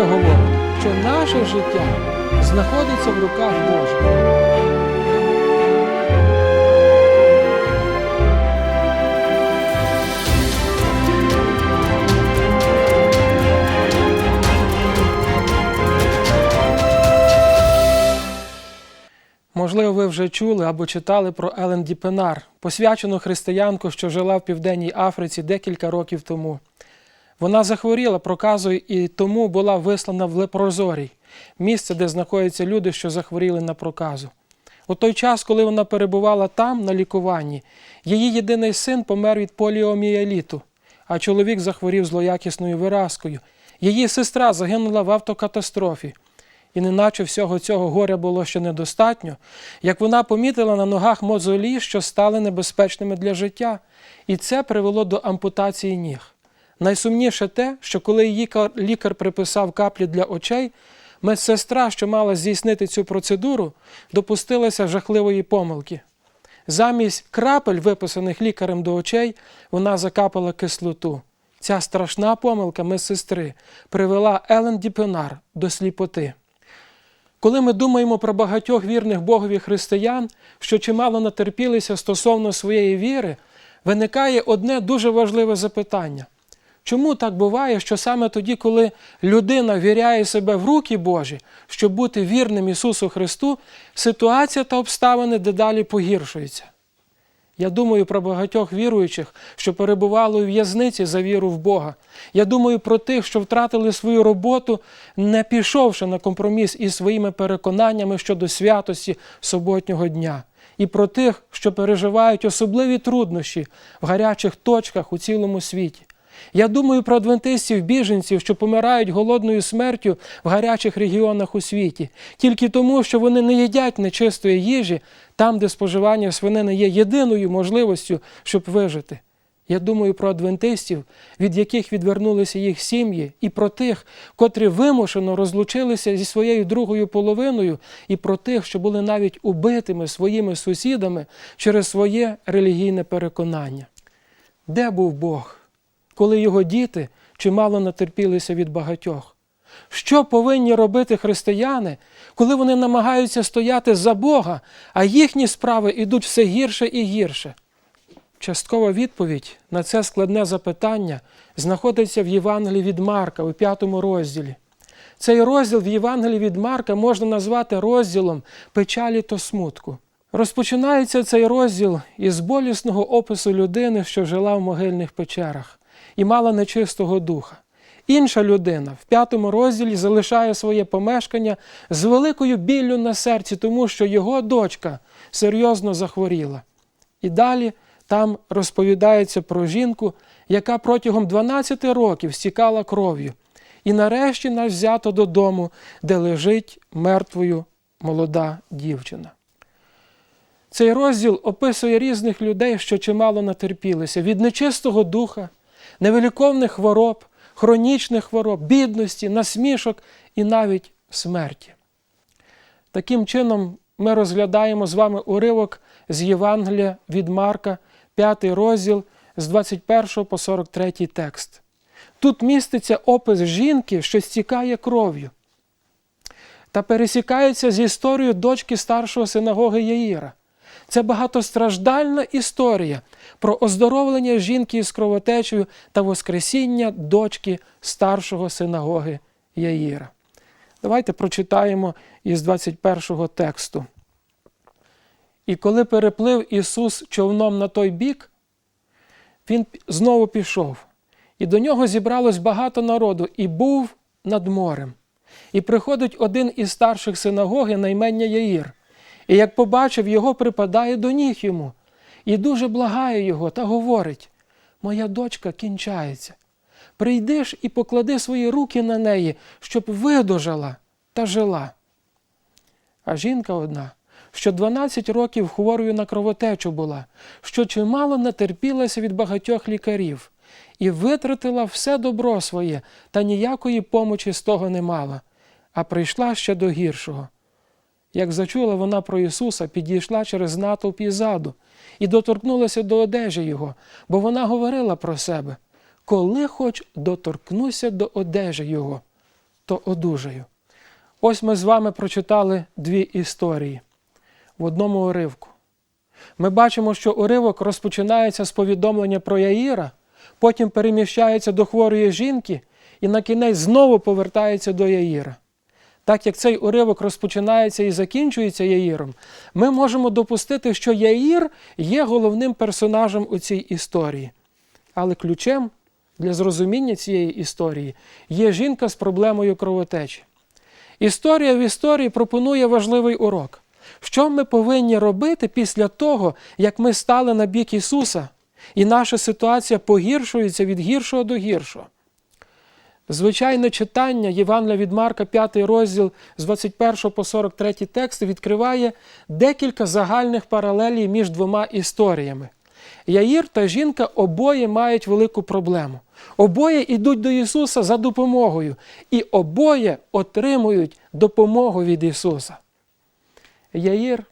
Біблія говорить, що наше життя знаходиться в руках Божих. Можливо, ви вже чули або читали про Елен Діпенар, посвячену християнку, що жила в Південній Африці декілька років тому. Вона захворіла проказою і тому була вислана в Лепрозорій, місце, де знаходяться люди, що захворіли на проказу. У той час, коли вона перебувала там, на лікуванні, її єдиний син помер від поліомієліту, а чоловік захворів злоякісною виразкою. Її сестра загинула в автокатастрофі. І неначе всього цього горя було ще недостатньо, як вона помітила на ногах мозолі, що стали небезпечними для життя, і це привело до ампутації ніг. Найсумніше те, що коли її лікар приписав каплі для очей, медсестра, що мала здійснити цю процедуру, допустилася жахливої помилки. Замість крапель, виписаних лікарем до очей, вона закапала кислоту. Ця страшна помилка медсестри привела Елен Діпенар до сліпоти. Коли ми думаємо про багатьох вірних Богові християн, що чимало натерпілися стосовно своєї віри, виникає одне дуже важливе запитання. Чому так буває, що саме тоді, коли людина віряє себе в руки Божі, щоб бути вірним Ісусу Христу, ситуація та обставини дедалі погіршуються? Я думаю про багатьох віруючих, що перебували у в'язниці за віру в Бога. Я думаю про тих, що втратили свою роботу, не пішовши на компроміс із своїми переконаннями щодо святості суботнього дня. І про тих, що переживають особливі труднощі в гарячих точках у цілому світі. Я думаю про адвентистів-біженців, що помирають голодною смертю в гарячих регіонах у світі, тільки тому, що вони не їдять нечистої їжі там, де споживання свинини є єдиною можливістю, щоб вижити. Я думаю про адвентистів, від яких відвернулися їх сім'ї, і про тих, котрі вимушено розлучилися зі своєю другою половиною, і про тих, що були навіть убитими своїми сусідами через своє релігійне переконання. Де був Бог? Коли його діти чимало натерпілися від багатьох. Що повинні робити християни, коли вони намагаються стояти за Бога, а їхні справи йдуть все гірше і гірше? Часткова відповідь на це складне запитання знаходиться в Євангелії від Марка у п'ятому розділі. Цей розділ в Євангелії від Марка можна назвати розділом печалі та смутку. Розпочинається цей розділ із болісного опису людини, що жила в могильних печерах і мала нечистого духа. Інша людина в п'ятому розділі залишає своє помешкання з великою біллю на серці, тому що його дочка серйозно захворіла. І далі там розповідається про жінку, яка протягом 12 років стікала кров'ю, і нарешті нас взято додому, де лежить мертвою молода дівчина. Цей розділ описує різних людей, що чимало натерпілися від нечистого духа, невиліковних хвороб, хронічних хвороб, бідності, насмішок і навіть смерті. Таким чином, ми розглядаємо з вами уривок з Євангелія від Марка, 5 розділ з 21 по 43 текст. Тут міститься опис жінки, що стікає кров'ю, та пересікається з історією дочки старшого синагоги Яїра. Це багатостраждальна історія про оздоровлення жінки із кровотечею та воскресіння дочки старшого синагоги Яїра. Давайте прочитаємо із 21 тексту. І коли переплив Ісус човном на той бік, Він знову пішов, і до нього зібралось багато народу, і був над морем. І приходить один із старших синагоги на імення Яїр. І як побачив його, припадає до ніг йому, і дуже благає його та говорить: Моя дочка кінчається. Прийди ж і поклади свої руки на неї, щоб видужала та жила. А жінка одна, що 12 років хворою на кровотечу була, що чимало натерпілася від багатьох лікарів, і витратила все добро своє, та ніякої помочі з того не мала, а прийшла ще до гіршого. Як зачула вона про Ісуса, підійшла через натовп і ззаду і доторкнулася до одежі Його, бо вона говорила про себе, коли хоч доторкнуся до одежі Його, то одужаю. Ось ми з вами прочитали дві історії в одному уривку. Ми бачимо, що уривок розпочинається з повідомлення про Яїра, потім переміщається до хворої жінки і на кінець знову повертається до Яїра. Так як цей уривок розпочинається і закінчується Яїром, ми можемо допустити, що Яїр є головним персонажем у цій історії. Але ключем для зрозуміння цієї історії є жінка з проблемою кровотечі. Історія в історії пропонує важливий урок. Що ми повинні робити після того, як ми стали на бік Ісуса, і наша ситуація погіршується від гіршого до гіршого? Звичайне читання Євангелія від Марка, 5 розділ з 21 по 43 текст відкриває декілька загальних паралелій між двома історіями. Яїр та жінка обоє мають велику проблему. Обоє йдуть до Ісуса за допомогою, і обоє отримують допомогу від Ісуса. Яїр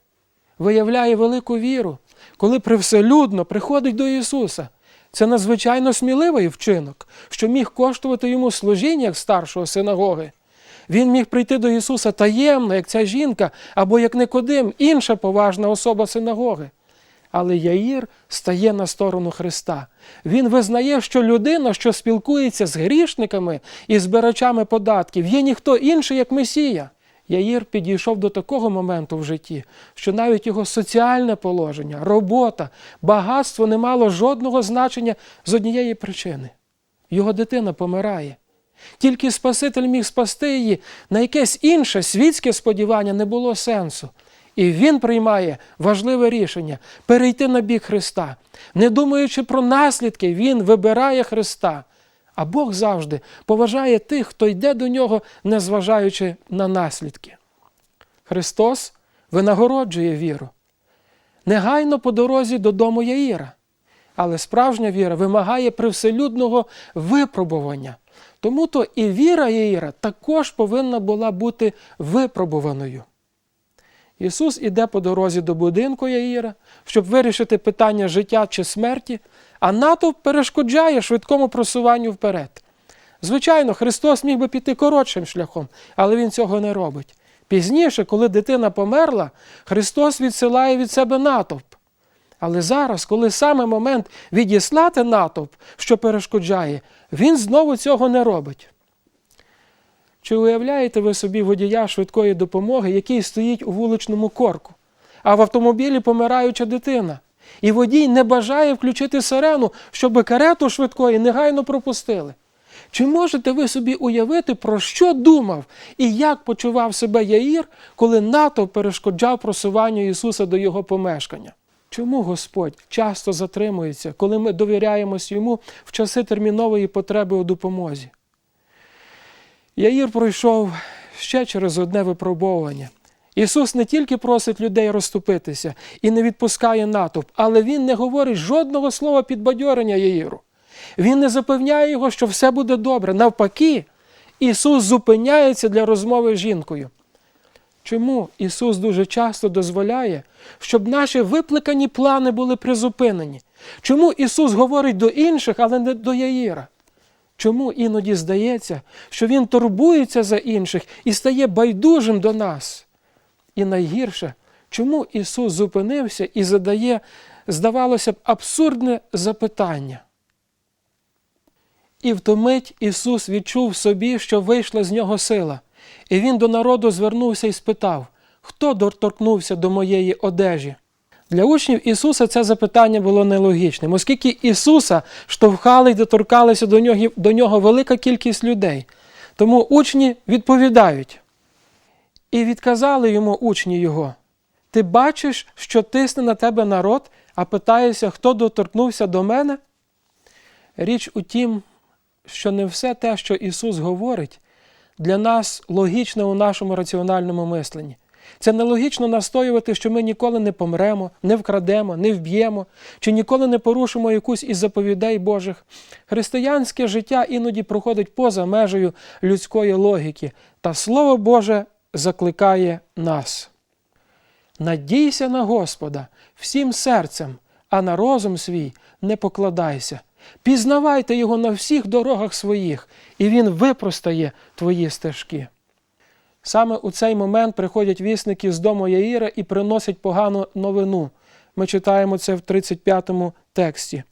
виявляє велику віру, коли привселюдно приходить до Ісуса. Це надзвичайно сміливий вчинок, що міг коштувати йому служіння як старшого синагоги. Він міг прийти до Ісуса таємно, як ця жінка, або як Никодим, інша поважна особа синагоги. Але Яїр стає на сторону Христа. Він визнає, що людина, що спілкується з грішниками і збирачами податків, є ніхто інший, як Месія. Яїр підійшов до такого моменту в житті, що навіть його соціальне положення, робота, багатство не мало жодного значення з однієї причини. Його дитина помирає. Тільки Спаситель міг спасти її, на якесь інше світське сподівання не було сенсу. І він приймає важливе рішення перейти на бік Христа. Не думаючи про наслідки, він вибирає Христа. А Бог завжди поважає тих, хто йде до нього, незважаючи на наслідки. Христос винагороджує віру. Негайно по дорозі додому Яїра. Але справжня віра вимагає привселюдного випробування. Тому то і віра Яїра також повинна була бути випробуваною. Ісус іде по дорозі до будинку Яїра, щоб вирішити питання життя чи смерті, а натовп перешкоджає швидкому просуванню вперед. Звичайно, Христос міг би піти коротшим шляхом, але Він цього не робить. Пізніше, коли дитина померла, Христос відсилає від себе натовп. Але зараз, коли саме момент відіслати натовп, що перешкоджає, Він знову цього не робить. Чи уявляєте ви собі водія швидкої допомоги, який стоїть у вуличному корку, а в автомобілі помираюча дитина? І водій не бажає включити сирену, щоб карету швидкої негайно пропустили. Чи можете ви собі уявити, про що думав і як почував себе Яїр, коли НАТО перешкоджав просуванню Ісуса до Його помешкання? Чому Господь часто затримується, коли ми довіряємось Йому в часи термінової потреби у допомозі? Яїр пройшов ще через одне випробовування. Ісус не тільки просить людей розступитися і не відпускає натовп, але Він не говорить жодного слова підбадьорення Яїру. Він не запевняє його, що все буде добре. Навпаки, Ісус зупиняється для розмови з жінкою. Чому Ісус дуже часто дозволяє, щоб наші випликані плани були призупинені? Чому Ісус говорить до інших, але не до Яїра? Чому іноді здається, що Він турбується за інших і стає байдужим до нас? І найгірше, чому Ісус зупинився і задає, здавалося б, абсурдне запитання? І в ту мить Ісус відчув собі, що вийшла з нього сила, і Він до народу звернувся і спитав, хто доторкнувся до моєї одежі? Для учнів Ісуса це запитання було нелогічним, оскільки Ісуса штовхали й доторкалися до нього, до нього велика кількість людей. Тому учні відповідають. І відказали йому учні його: Ти бачиш, що тисне на тебе народ, а питаєшся, хто доторкнувся до мене? Річ у тім, що не все те, що Ісус говорить, для нас логічне у нашому раціональному мисленні. Це нелогічно настоювати, що ми ніколи не помремо, не вкрадемо, не вб'ємо, чи ніколи не порушимо якусь із заповідей Божих. Християнське життя іноді проходить поза межею людської логіки, та Слово Боже закликає нас. Надійся на Господа всім серцем, а на розум свій не покладайся. Пізнавайте його на всіх дорогах своїх, і він випростає твої стежки. Саме у цей момент приходять вісники з дому Яїра і приносять погану новину. Ми читаємо це в 35-му тексті.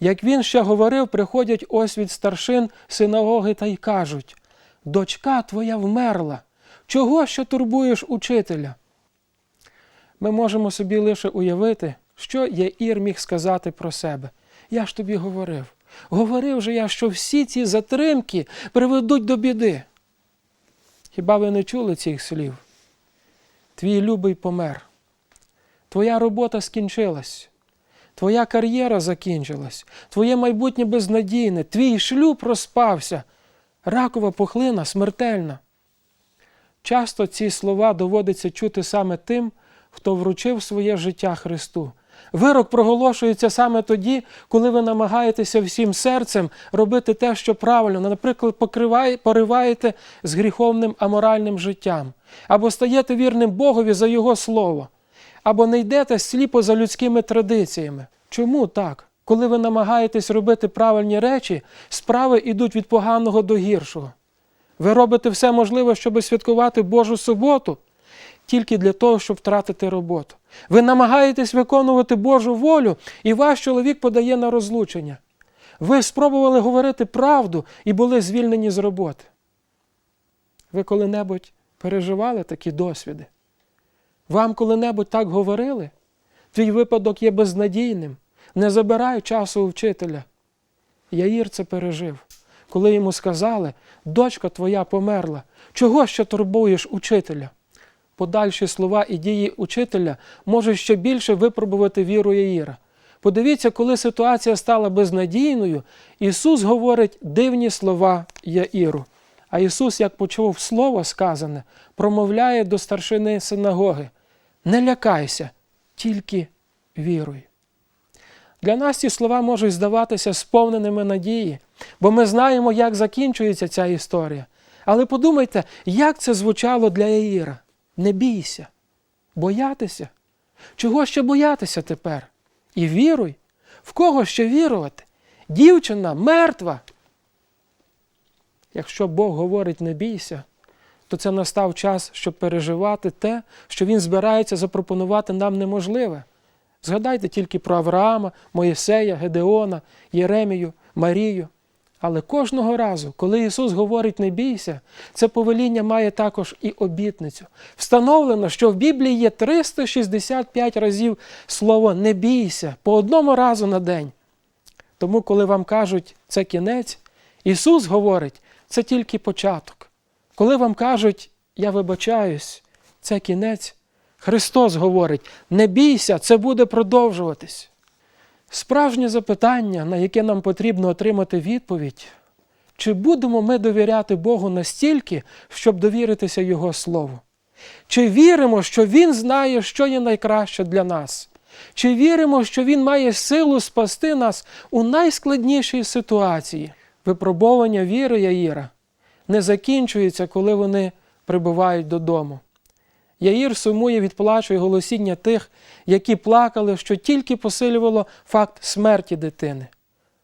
Як він ще говорив, приходять ось від старшин синагоги та й кажуть: Дочка твоя вмерла. Чого що турбуєш учителя? Ми можемо собі лише уявити, що Яїр міг сказати про себе. Я ж тобі говорив. Говорив же я, що всі ці затримки приведуть до біди. Хіба ви не чули цих слів? Твій любий помер. Твоя робота скінчилась. Твоя кар'єра закінчилась, твоє майбутнє безнадійне, твій шлюб розпався, ракова пухлина смертельна. Часто ці слова доводиться чути саме тим, хто вручив своє життя Христу. Вирок проголошується саме тоді, коли ви намагаєтеся всім серцем робити те, що правильно, наприклад, покриває, пориваєте з гріховним аморальним життям, або стаєте вірним Богові за Його слово, або не йдете сліпо за людськими традиціями. Чому так? Коли ви намагаєтесь робити правильні речі, справи йдуть від поганого до гіршого. Ви робите все можливе, щоб святкувати Божу суботу, тільки для того, щоб втратити роботу. Ви намагаєтесь виконувати Божу волю, і ваш чоловік подає на розлучення. Ви спробували говорити правду і були звільнені з роботи. Ви коли-небудь переживали такі досвіди? Вам коли-небудь так говорили? Твій випадок є безнадійним. Не забирай часу у вчителя. Яїр це пережив, коли йому сказали, дочка твоя померла. Чого ще турбуєш учителя? Подальші слова і дії учителя можуть ще більше випробувати віру Яїра. Подивіться, коли ситуація стала безнадійною, Ісус говорить дивні слова Яїру. А Ісус, як почув слово сказане, промовляє до старшини синагоги: Не лякайся, тільки віруй. Для нас ці слова можуть здаватися сповненими надії, бо ми знаємо, як закінчується ця історія. Але подумайте, як це звучало для Яїра. Не бійся, боятися. Чого ще боятися тепер? І віруй, в кого ще вірувати? Дівчина мертва. Якщо Бог говорить не бійся, то це настав час, щоб переживати те, що Він збирається запропонувати нам неможливе. Згадайте тільки про Авраама, Моїсея, Гедеона, Єремію, Марію. Але кожного разу, коли Ісус говорить не бійся, це повеління має також і обітницю. Встановлено, що в Біблії є 365 разів слово не бійся по одному разу на день. Тому, коли вам кажуть це кінець, Ісус говорить, це тільки початок. Коли вам кажуть, я вибачаюсь, це кінець, Христос говорить: не бійся, це буде продовжуватись. Справжнє запитання, на яке нам потрібно отримати відповідь, чи будемо ми довіряти Богу настільки, щоб довіритися Його Слову? Чи віримо, що Він знає, що є найкраще для нас? Чи віримо, що Він має силу спасти нас у найскладнішій ситуації? Випробовування віри Яїра не закінчується, коли вони прибувають додому. Яїр сумує від плачу і голосіння тих, які плакали, що тільки посилювало факт смерті дитини.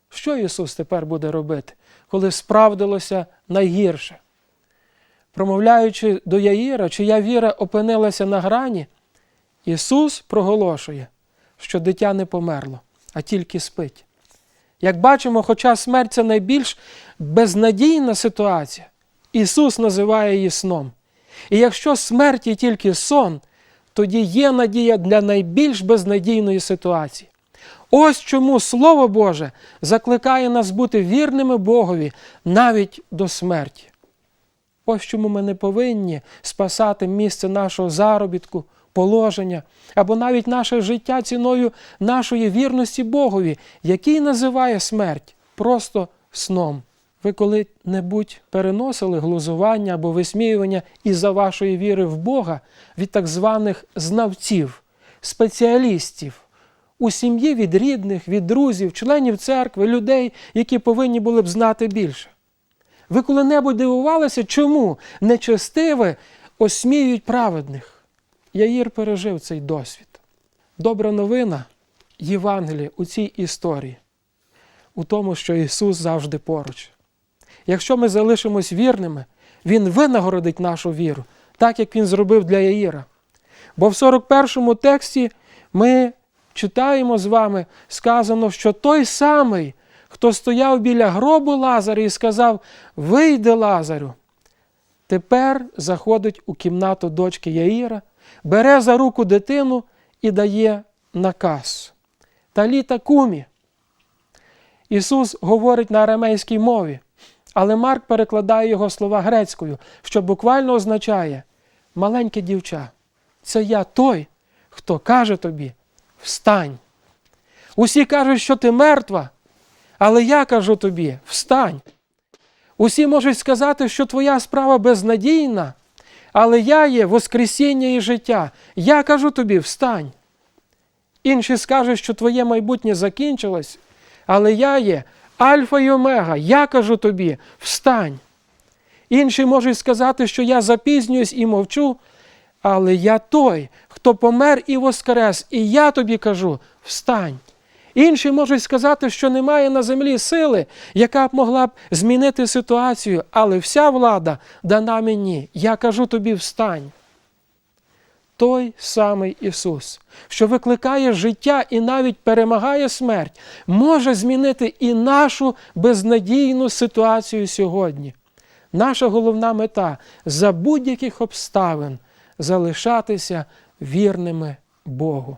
Що Ісус тепер буде робити, коли справдилося найгірше? Промовляючи до Яїра, чия віра опинилася на грані, Ісус проголошує, що дитя не померло, а тільки спить. Як бачимо, хоча смерть це найбільш безнадійна ситуація, Ісус називає її сном. І якщо смерть є тільки сон, тоді є надія для найбільш безнадійної ситуації. Ось чому Слово Боже закликає нас бути вірними Богові навіть до смерті. Ось чому ми не повинні спасати місце нашого заробітку, положення або навіть наше життя ціною нашої вірності Богові, який називає смерть просто сном. Ви коли-небудь переносили глузування або висміювання із-за вашої віри в Бога від так званих знавців, спеціалістів у сім'ї від рідних, від друзів, членів церкви, людей, які повинні були б знати більше. Ви коли-небудь дивувалися, чому нечестиві осміюють праведних? Яїр пережив цей досвід. Добра новина Євангелія у цій історії у тому, що Ісус завжди поруч. Якщо ми залишимось вірними, Він винагородить нашу віру, так як Він зробив для Яїра. Бо в 41-му тексті ми читаємо з вами, сказано, що той самий, хто стояв біля гробу Лазаря і сказав: Вийди, Лазарю, тепер заходить у кімнату дочки Яїра, бере за руку дитину і дає наказ. Таліта кумі. Ісус говорить на арамейській мові, але Марк перекладає його слова грецькою, що буквально означає маленьке дівча. Це я той, хто каже тобі встань. Усі кажуть, що ти мертва, але я кажу тобі встань. Усі можуть сказати, що твоя справа безнадійна, але я є Воскресіння і життя. Я кажу тобі встань. Інші скажуть, що твоє майбутнє закінчилось, але я є Альфа і Омега. Я кажу тобі встань. Інші можуть сказати, що я запізнююсь і мовчу, але я той, хто помер і воскрес, і я тобі кажу встань. Інші можуть сказати, що немає на землі сили, яка б могла б змінити ситуацію, але вся влада дана мені. Я кажу тобі встань. Той самий Ісус, що викликає життя і навіть перемагає смерть, може змінити і нашу безнадійну ситуацію сьогодні. Наша головна мета за будь-яких обставин залишатися вірними Богу.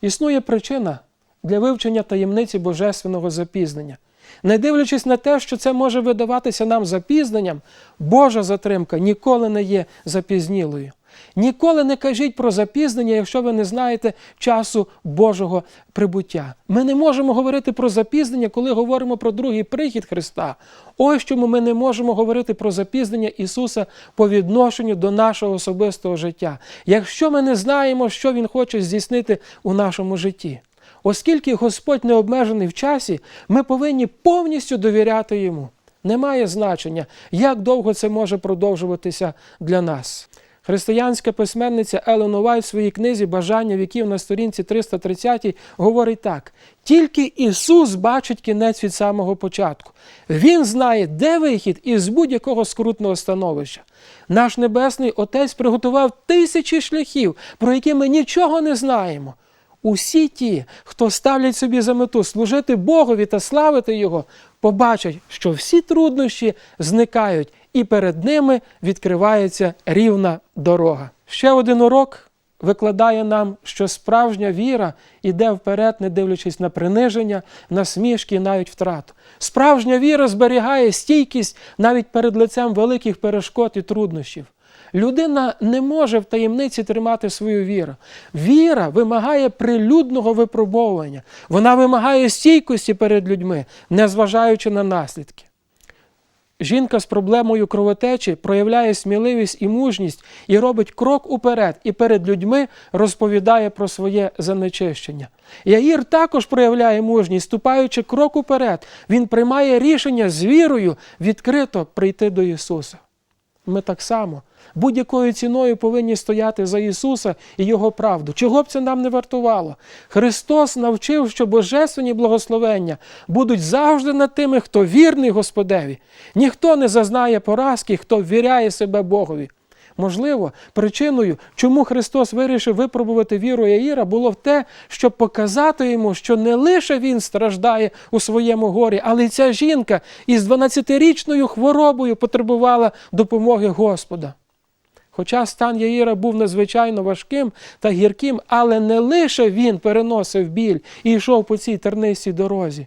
Існує причина для вивчення таємниці божественного запізнення. Не дивлячись на те, що це може видаватися нам запізненням, Божа затримка ніколи не є запізнілою. Ніколи не кажіть про запізнення, якщо ви не знаєте часу Божого прибуття. Ми не можемо говорити про запізнення, коли говоримо про другий прихід Христа. Ось чому ми не можемо говорити про запізнення Ісуса по відношенню до нашого особистого життя, якщо ми не знаємо, що Він хоче здійснити у нашому житті. Оскільки Господь не обмежений в часі, ми повинні повністю довіряти Йому. Немає значення, як довго це може продовжуватися для нас. Християнська письменниця Елен Увайт в своїй книзі Бажання віків на сторінці 330 говорить так: тільки Ісус бачить кінець від самого початку. Він знає, де вихід із будь-якого скрутного становища. Наш Небесний Отець приготував тисячі шляхів, про які ми нічого не знаємо. Усі ті, хто ставлять собі за мету служити Богові та славити Його, побачать, що всі труднощі зникають, і перед ними відкривається рівна дорога. Ще один урок викладає нам, що справжня віра іде вперед, не дивлячись на приниження, на смішки навіть втрату. Справжня віра зберігає стійкість навіть перед лицем великих перешкод і труднощів. Людина не може в таємниці тримати свою віру. Віра вимагає прилюдного випробовування. Вона вимагає стійкості перед людьми, незважаючи на наслідки. Жінка з проблемою кровотечі проявляє сміливість і мужність і робить крок уперед, і перед людьми розповідає про своє занечищення. Яїр також проявляє мужність, ступаючи крок уперед, він приймає рішення з вірою відкрито прийти до Ісуса. Ми так само будь-якою ціною повинні стояти за Ісуса і Його правду. Чого б це нам не вартувало? Христос навчив, що божественні благословення будуть завжди над тими, хто вірний Господеві. Ніхто не зазнає поразки, хто ввіряє себе Богові. Можливо, причиною, чому Христос вирішив випробувати віру Яїра, було в те, щоб показати йому, що не лише він страждає у своєму горі, але й ця жінка із 12-річною хворобою потребувала допомоги Господа. Хоча стан Яїра був надзвичайно важким та гірким, але не лише він переносив біль і йшов по цій тернистій дорозі.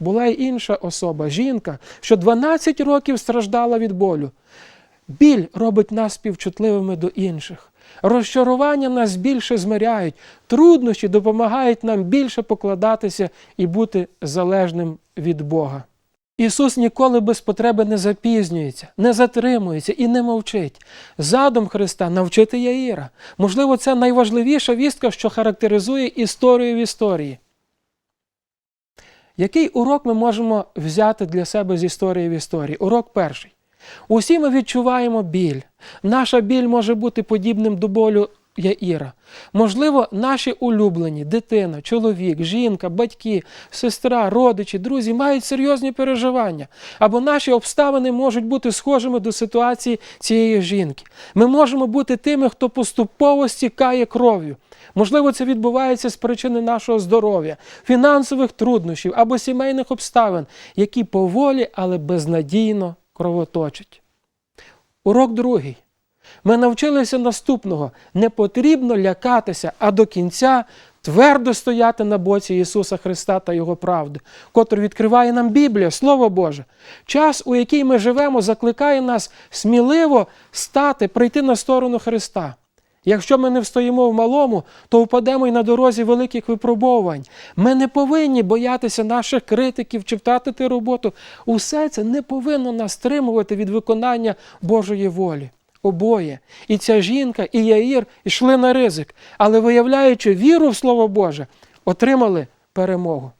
Була й інша особа, жінка, що 12 років страждала від болю. Біль робить нас співчутливими до інших. Розчарування нас більше змиряють, труднощі допомагають нам більше покладатися і бути залежним від Бога. Ісус ніколи без потреби не запізнюється, не затримується і не мовчить. Задум Христа навчити Яїра. Можливо, це найважливіша вістка, що характеризує історію в історії. Який урок ми можемо взяти для себе з історії в історії? Урок перший. Усі ми відчуваємо біль. Наша біль може бути подібним до болю Яїра. Можливо, наші улюблені, дитина, чоловік, жінка, батьки, сестра, родичі, друзі мають серйозні переживання, або наші обставини можуть бути схожими до ситуації цієї жінки. Ми можемо бути тими, хто поступово стікає кров'ю. Можливо, це відбувається з причини нашого здоров'я, фінансових труднощів або сімейних обставин, які поволі, але безнадійно кровоточать. Урок другий. Ми навчилися наступного: не потрібно лякатися, а до кінця твердо стояти на боці Ісуса Христа та Його правди, котру відкриває нам Біблія, Слово Боже. Час, у який ми живемо, закликає нас сміливо стати, прийти на сторону Христа. Якщо ми не встоїмо в малому, то впадемо й на дорозі великих випробувань. Ми не повинні боятися наших критиків чи втратити роботу. Усе це не повинно нас стримувати від виконання Божої волі. Обоє. І ця жінка, і Яїр йшли на ризик, але, виявляючи віру в Слово Боже, отримали перемогу.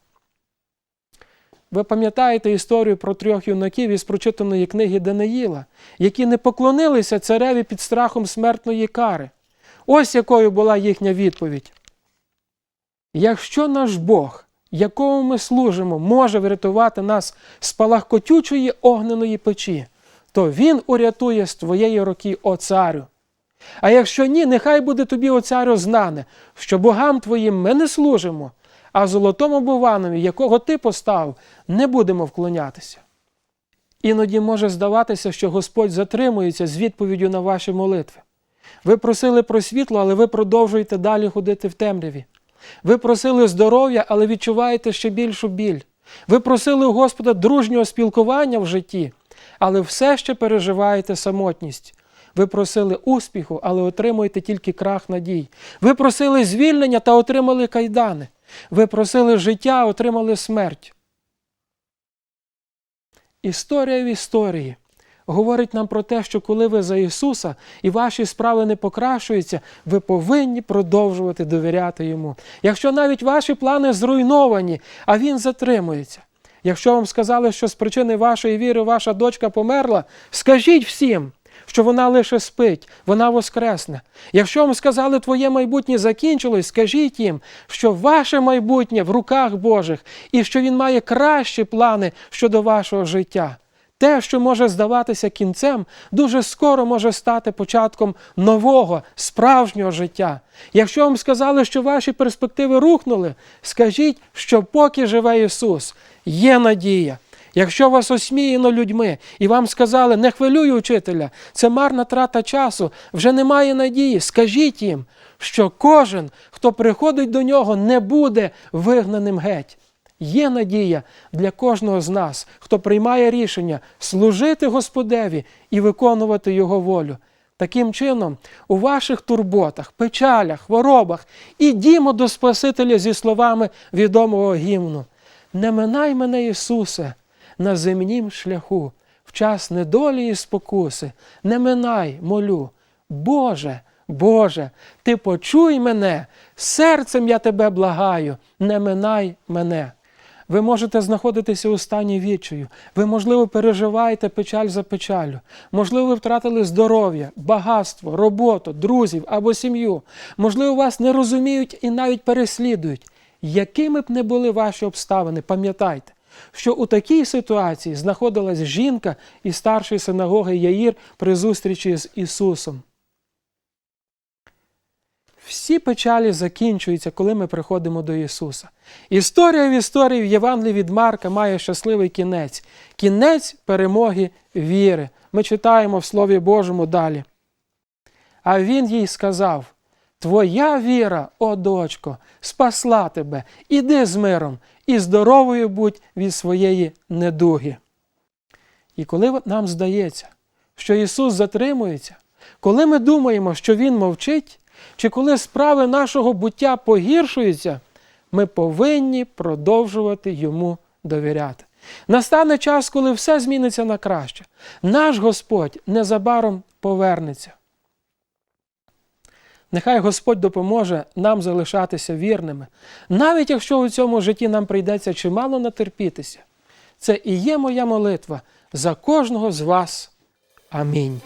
Ви пам'ятаєте історію про трьох юнаків із прочитаної книги Даниїла, які не поклонилися цареві під страхом смертної кари. Ось якою була їхня відповідь. Якщо наш Бог, якому ми служимо, може врятувати нас з палахкотючої огненої печі, то Він урятує з твоєї руки, о царю. А якщо ні, нехай буде тобі, о царю, знане, що богам твоїм ми не служимо, а золотому буванові, якого ти поставив, не будемо вклонятися. Іноді може здаватися, що Господь затримується з відповіддю на ваші молитви. Ви просили про світло, але ви продовжуєте далі ходити в темряві. Ви просили здоров'я, але відчуваєте ще більшу біль. Ви просили у Господа дружнього спілкування в житті, але все ще переживаєте самотність. Ви просили успіху, але отримуєте тільки крах надій. Ви просили звільнення та отримали кайдани. Ви просили життя, отримали смерть. Історія в історії говорить нам про те, що коли ви за Ісуса і ваші справи не покращуються, ви повинні продовжувати довіряти Йому. Якщо навіть ваші плани зруйновані, а Він затримується. Якщо вам сказали, що з причини вашої віри ваша дочка померла, скажіть всім, що вона лише спить, вона воскресне. Якщо вам сказали, твоє майбутнє закінчилось, скажіть їм, що ваше майбутнє в руках Божих і що Він має кращі плани щодо вашого життя. Те, що може здаватися кінцем, дуже скоро може стати початком нового, справжнього життя. Якщо вам сказали, що ваші перспективи рухнули, скажіть, що поки живе Ісус, є надія. Якщо вас осміяно людьми і вам сказали, не хвилюй учителя, це марна трата часу, вже немає надії, скажіть їм, що кожен, хто приходить до нього, не буде вигнаним геть. Є надія для кожного з нас, хто приймає рішення служити Господеві і виконувати Його волю. Таким чином, у ваших турботах, печалях, хворобах ідімо до Спасителя зі словами відомого гімну. Не минай мене, Ісусе, на земнім шляху, в час недолі і спокуси, не минай, молю. Боже, Боже, Ти почуй мене, серцем я тебе благаю, не минай мене. Ви можете знаходитися у стані відчаю. Ви, можливо, переживаєте печаль за печалю. Можливо, ви втратили здоров'я, багатство, роботу, друзів або сім'ю. Можливо, вас не розуміють і навіть переслідують. Якими б не були ваші обставини, пам'ятайте, що у такій ситуації знаходилась жінка із старшої синагоги Яїр при зустрічі з Ісусом. Всі печалі закінчуються, коли ми приходимо до Ісуса. Історія в історії в Євангелії від Марка має щасливий кінець кінець перемоги віри. Ми читаємо в Слові Божому далі. А він їй сказав: Твоя віра, о дочко, спасла тебе, іди з миром і здоровою будь від своєї недуги. І коли нам здається, що Ісус затримується, коли ми думаємо, що Він мовчить, чи коли справи нашого буття погіршуються, ми повинні продовжувати йому довіряти. Настане час, коли все зміниться на краще. Наш Господь незабаром повернеться. Нехай Господь допоможе нам залишатися вірними, навіть якщо у цьому житті нам прийдеться чимало натерпітися. Це і є моя молитва за кожного з вас. Амінь.